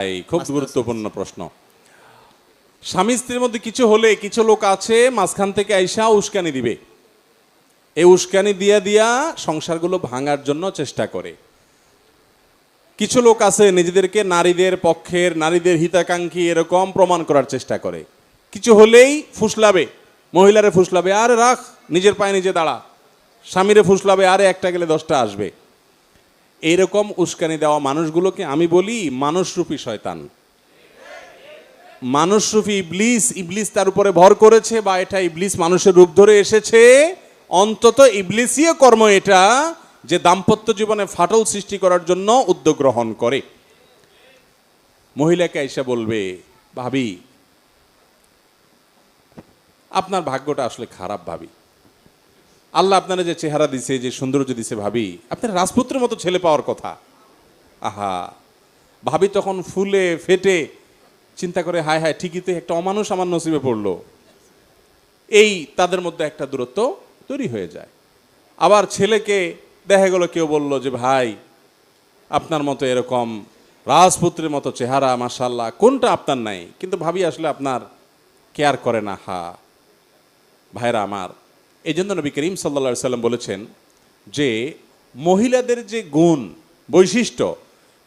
এই খুব গুরুত্বপূর্ণ প্রশ্ন। স্বামী স্ত্রীর মধ্যে কিছু হলে কিছু লোক আছে মাঝখান থেকে আইসা উস্কানি দিবে। এই উস্কানি দিয়া দিয়া সংসারগুলো ভাঙার জন্য চেষ্টা করে। কিছু লোক আছে নিজেদেরকে নারীদের পক্ষের নারীদের হিতাকাঙ্ক্ষী এরকম প্রমাণ করার চেষ্টা করে। কিছু হলেই ফুসলাবে মহিলারে ফুসলাবে আরে রাখ নিজের পায়ে নিজে দাঁড়া। স্বামীরে ফুসলাবে আরে একটা গেলে দশটা আসবে। এইরকম উস্কানি দেওয়া মানুষগুলোকে আমি বলি মানুষরূপী শয়তান। মানুষরূপী ইবলিস ইবলিস তার উপরে ভর করেছে বা এটা ইবলিস মানুষের রূপ ধরে এসেছে। অন্তত ইবলিসীয় কর্ম এটা যে দাম্পত্য জীবনে ফাটল সৃষ্টি করার জন্য উদ্যোগ গ্রহণ করে। মহিলাকে এসে বলবে, ভাবি, আপনার ভাগ্যটা আসলে খারাপ ভাবি। আল্লাহ আপনারা যে চেহারা দিছে, যে সৌন্দর্য দিছে ভাবি, আপনার রাজপুত্রের মতো ছেলে পাওয়ার কথা। আহা, ভাবি তখন ফুলে ফেটে চিন্তা করে, হায় হায়, ঠিকই তো একটা অমানুষ আমার নসিবে পড়ল। এই তাদের মধ্যে একটা দূরত্ব তৈরি হয়ে যায়। আবার ছেলেকে দেখা গেল, কেউ বলল যে, ভাই, আপনার মতো এরকম রাজপুত্রের মতো চেহারা মাসাল্লাহ কোনটা আপনার নাই? কিন্তু ভাবি আসলে আপনার কেয়ার করে না। হা, ভাইরা আমার এই জন্য নবী করিম সাল্লা সাল্লাম বলেছেন যে মহিলাদের যে গুণ, বৈশিষ্ট্য,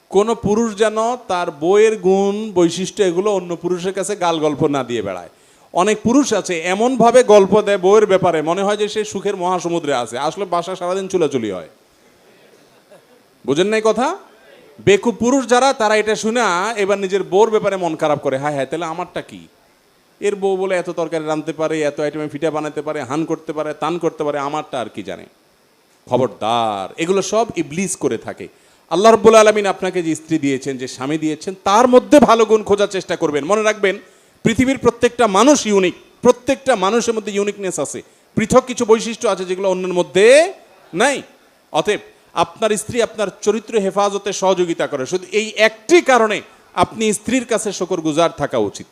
কোন পুরুষ যেন তার বইয়ের গুণ, বৈশিষ্ট্য এগুলো অন্য পুরুষের কাছে গাল গল্প না দিয়ে বেড়ায়। অনেক পুরুষ আছে, এমনভাবে গল্প দেয় বইয়ের ব্যাপারে, মনে হয় যে সে সুখের মহাসমুদ্রে আছে, আসলে বাসা সারাদিন চুলাচুলি হয়। বুঝেন নাই কথা? বেকু পুরুষ যারা, তারা এটা শুনে এবার নিজের বউর ব্যাপারে মন খারাপ করে। হায় হ্যাঁ তাহলে আমারটা কি? এর বউ বলে এত তরকারি রাঁধতে পারে, এত আইটেমে ফিটা বানাতে পারে, হান করতে পারে, তান করতে পারে, আমারটা আর কি জানে? খবরদার, এগুলো সব ইবলিস করে থাকে। আল্লাহ রব্বুল আলমিন আপনাকে যে স্ত্রী দিয়েছেন, যে স্বামী দিয়েছেন, তার মধ্যে ভালো গুণ খোঁজার চেষ্টা করবেন। মনে রাখবেন, পৃথিবীর প্রত্যেকটা মানুষ ইউনিক প্রত্যেকটা মানুষের মধ্যে ইউনিকনেস আছে। পৃথক কিছু বৈশিষ্ট্য আছে যেগুলো অন্যের মধ্যে নাই। অতএব, আপনার স্ত্রী আপনার চরিত্র হেফাজতে সহযোগিতা করে। শুধু এই একটি কারণে আপনি স্ত্রীর কাছে শকর গুজার থাকা উচিত।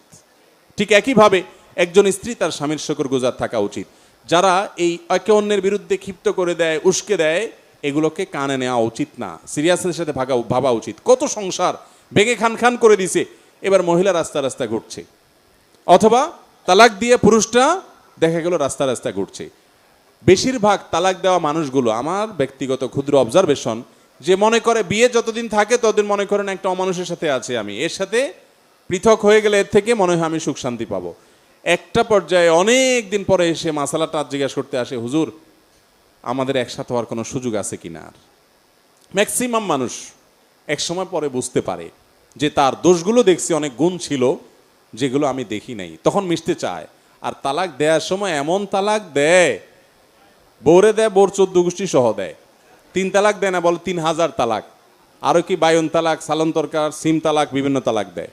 ঠিক একইভাবে একজন স্ত্রী তার স্বামীর শকর গুজার থাকা উচিত। যারা এই একে অন্যের বিরুদ্ধে ক্ষিপ্ত করে দেয়, উস্কে দেয়, এগুলোকে কানে নেওয়া উচিত না। সিরিয়াসের সাথে ভাগা ভাবা উচিত। কত সংসার ভেঙে খান খান করে দিছে, এবার মহিলা রাস্তা রাস্তা ঘুরছে। অথবা তালাক দিয়ে পুরুষটা, দেখা গেল রাস্তা রাস্তা ঘুরছে। বেশিরভাগ তালাক দেওয়া মানুষগুলো, আমার ব্যক্তিগত ক্ষুদ্র অবজারভেশন যে মনে করে বিয়ে যতদিন থাকে, ততদিন মনে করেন একটা অমানুষের সাথে আছে আমি। এর সাথে পৃথক হয়ে গেলে এর থেকে মনে হয় আমি সুখ শান্তি পাবো। একটা পর্যায়ে অনেক দিন পরে এসে মাসালাটা জিজ্ঞাসা করতে আসে, হুজুর, আমাদের একসাথে হওয়ার কোনো সুযোগ আছে কিনা আর? ম্যাক্সিমাম মানুষ এক সময় পরে বুঝতে পারে যে তার দোষগুলো দেখছি, অনেক গুণ ছিল, যেগুলো আমি দেখি নাই। তখন মিশতে চায়, আর তালাক দেওয়ার সময় এমন তালাক দেয়, বৌরে দেয়, বোর চোদ্দ গোষ্ঠী সহ দেয়। তিন তালাক দেয় না, বলে তিন হাজার তালাক। আরও কি বায়ন তালাক, সালন তরকার, সিম তালাক, বিভিন্ন তালাক দেয়।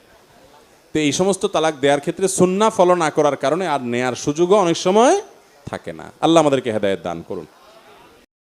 তো এই সমস্ত তালাক দেওয়ার ক্ষেত্রে সুন্না ফলো না করার কারণে আর নেয়ার সুযোগও অনেক সময় থাকে না। আল্লাহ আমাদেরকে হেদায়ত দান করুন।